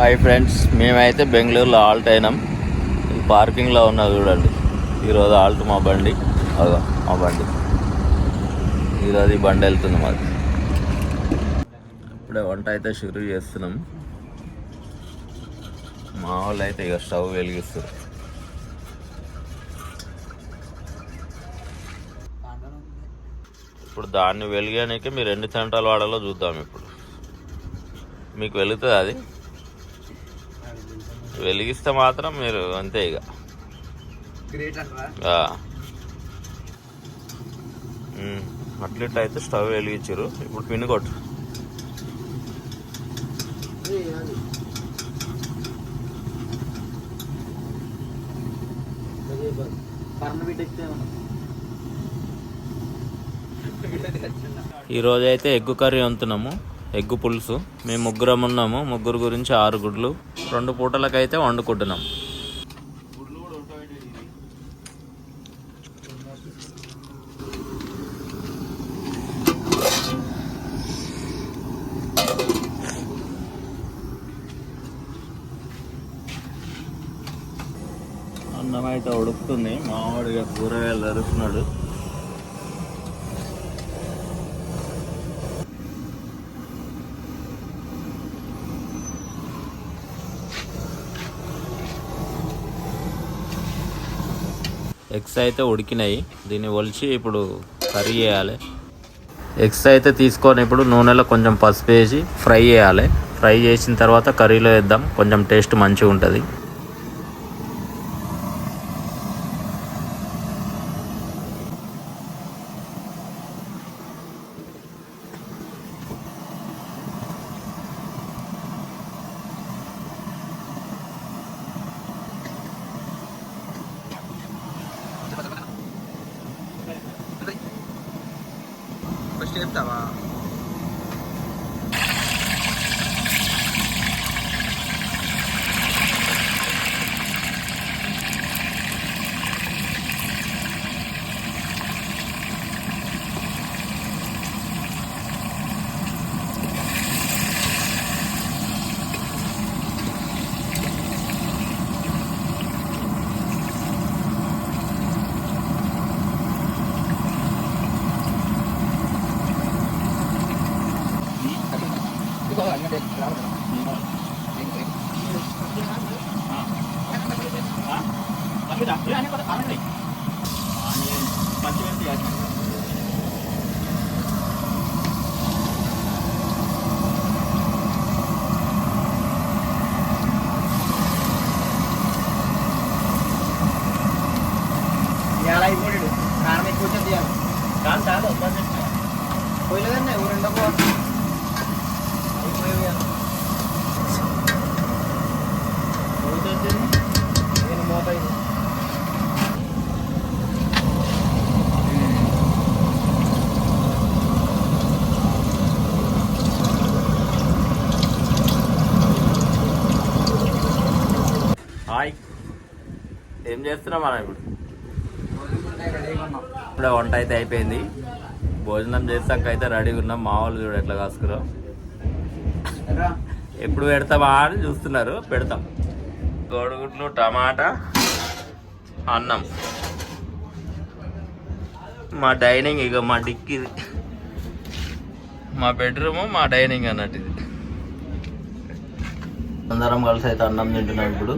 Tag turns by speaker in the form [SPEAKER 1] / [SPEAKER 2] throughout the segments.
[SPEAKER 1] Hi friends మేమైతే బెంగళూరులో Alt అయినాం. ఇది పార్కింగ్లో ఉన్నా చూడండి. ఈరోజు ఆల్ట్ మా బండి. అదో మా బండి. ఈరోజు ఈ బండి వెళ్తుంది మాది. ఇప్పుడే వంట అయితే షురూ చేస్తున్నాం. మా వాళ్ళు అయితే ఇక స్టవ్ వెలిగిస్తారు ఇప్పుడు దాన్ని వెలిగానికి మీరు ఎన్ని సెంటాలు వాడాలో చూద్దాం ఇప్పుడు. మీకు వెళుతుంది అది? వెలిగిస్తే మాత్రం మీరు అంతే ఇక. అట్లిట్ అయితే స్టవ్ వెలిగించారు ఇప్పుడు పిన్ కొట్టు. ఈ రోజు అయితే ఎగ్గు కర్రీ వంతున్నాము ఎగ్గు పులుసు. మేము ముగ్గురం ఉన్నాము. ముగ్గురు గురించి ఆరు గుడ్లు రెండు పూటలకైతే వండుకుంటున్నాం. అన్నం అయితే ఉడుకుతుంది. మామిడిగా కూరగాయలు అరుస్తున్నాడు ఎగ్స్ అయితే ఉడికినాయి. దీన్ని ఒలిచి ఇప్పుడు కర్రీ చేయాలి. ఎగ్స్ అయితే తీసుకొని ఇప్పుడు నూనెలో కొంచెం పసుపు వేసి ఫ్రై చేయాలి. ఫ్రై చేసిన తర్వాత కర్రీలో వేద్దాం. కొంచెం టేస్ట్ మంచిగా ఉంటుంది.
[SPEAKER 2] してる人は。కాదు ఎవరు పోయిలే కానీ నేను మోత
[SPEAKER 1] హాయ్. ఏం చేస్తున్నాం మనం ఇప్పుడు? ఇప్పుడే వంట అయితే అయిపోయింది. భోజనం చేసాక అయితే రెడీగా ఉన్నాం. మా వాళ్ళు చూడు ఎట్లా కాసుకురాం. ఎప్పుడు పెడతామా అని చూస్తున్నారు. పెడతాం. కోడిగుడ్లు టమాటా అన్నం. మా డైనింగ్ ఇక మా డిక్కి. ఇది మా బెడ్రూమ్ మా డైనింగ్ అన్నట్టు ఇది. అందరం కలిసి అయితే అన్నం తింటున్నాం ఇప్పుడు.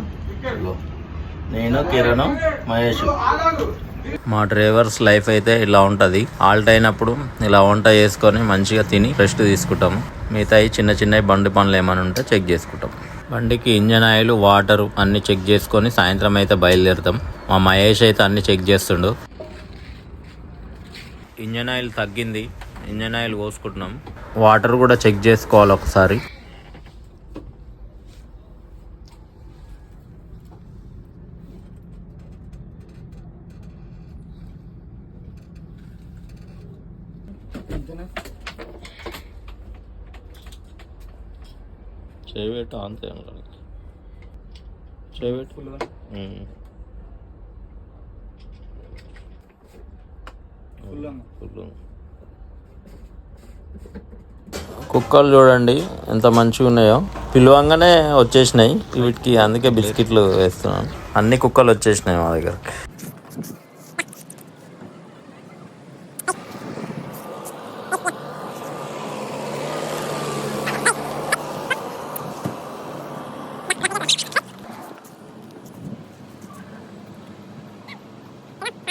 [SPEAKER 1] నేను కిరణ్ మహేష్. మా డ్రైవర్స్ లైఫ్ అయితే ఇలా ఉంటుంది. ఆల్ట్ అయినప్పుడు ఇలా వంట చేసుకొని మంచిగా తిని రెస్ట్ తీసుకుంటాము. మిగతాయి చిన్న చిన్న బండి పనులు ఏమైనా ఉంటే చెక్ చేసుకుంటాం బండికి ఇంజన్ ఆయిల్ వాటర్ అన్ని చెక్ చేసుకొని సాయంత్రం అయితే బయలుదేరుతాం. మా మహేష్ అయితే అన్ని చెక్ చేస్తుండు. ఇంజన్ ఆయిల్ తగ్గింది. ఇంజన్ ఆయిల్ పోసుకుంటున్నాం. వాటర్ కూడా చెక్ చేసుకోవాలి ఒకసారి. చేయబెట్టు అంతే చేయబెట్టు కుక్కలు చూడండి ఎంత మంచిగా ఉన్నాయో. పిలవంగానే వచ్చేసినాయి. వీటికి అందుకే బిస్కెట్లు వేస్తున్నాను. అన్ని కుక్కలు వచ్చేసినాయి మా దగ్గరకి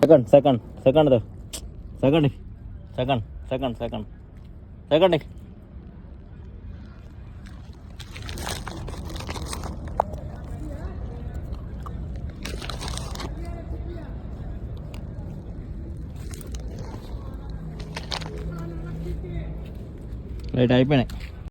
[SPEAKER 1] second second second second second second second. Second right అయిపోయినాయి.